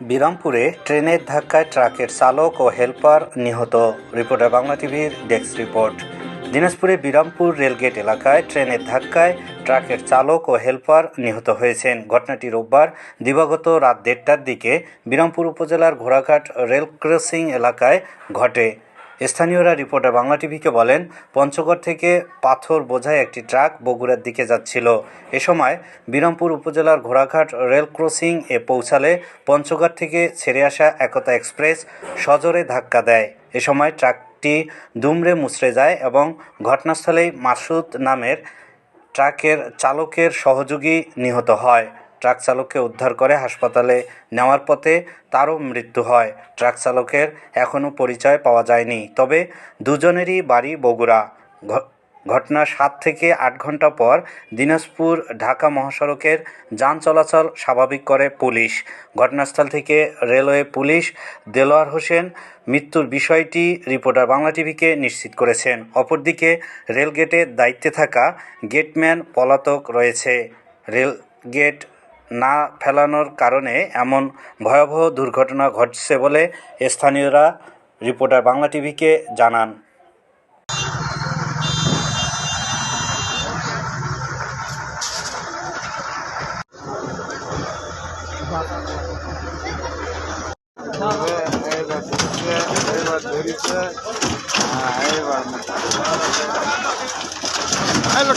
বিরামপুরে ট্রেনের ধাক্কায় ট্রাকের চালক ও হেলপার নিহত। রিপোর্টার বাংলা টিভির ডেস্ক রিপোর্ট। দিনাজপুরে বিরামপুর রেলগেট এলাকায় ট্রেনের ধাক্কায় ট্রাকের চালক ও হেলপার নিহত হয়েছেন। ঘটনাটি রোববার দিবাগত রাত দেড়টার দিকে বিরামপুর উপজেলার ঘোড়াঘাট রেল ক্রসিং এলাকায় ঘটে। স্থানীয়রা রিপোর্টার বাংলা টিভিকে বলেন, পঞ্চগড় থেকে পাথর বোঝায় একটি ট্রাক বগুড়ার দিকে যাচ্ছিল। এ সময় বিরামপুর উপজেলার ঘোড়াঘাট রেল ক্রসিং এ পৌঁছালে পঞ্চগড় থেকে ছেড়ে আসা একতা এক্সপ্রেস সজোরে ধাক্কা দেয়। এ সময় ট্রাকটি দুমড়ে মুচড়ে যায় এবং ঘটনাস্থলেই মাসুদ নামের ট্রাকের চালকের সহযোগী নিহত হয়। ট্রাক চালককে উদ্ধার করে হাসপাতালে নেওয়ার পথে তারও মৃত্যু হয়। ট্রাক চালকের এখনও পরিচয় পাওয়া যায়নি। তবে দুজনেরই বাড়ি বগুড়া। ঘ- ঘটনার সাত থেকে আট ঘণ্টা পর দিনাজপুর ঢাকা মহাসড়কের যান চলাচল স্বাভাবিক করে পুলিশ। ঘটনাস্থল থেকে রেলওয়ে পুলিশ দেলোয়ার হোসেন মৃত্যুর বিষয়টি রিপোর্টার বাংলা টিভিকে নিশ্চিত করেছেন। অপরদিকে রেলগেটের দায়িত্বে থাকা গেটম্যান পলাতক রয়েছে। রেল গেট না ফেলানোর কারণে এমন ভয়াবহ দুর্ঘটনা ঘটছে বলে স্থানীয়রা রিপোর্টার বাংলা টিভিকে জানান। এইবার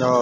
ও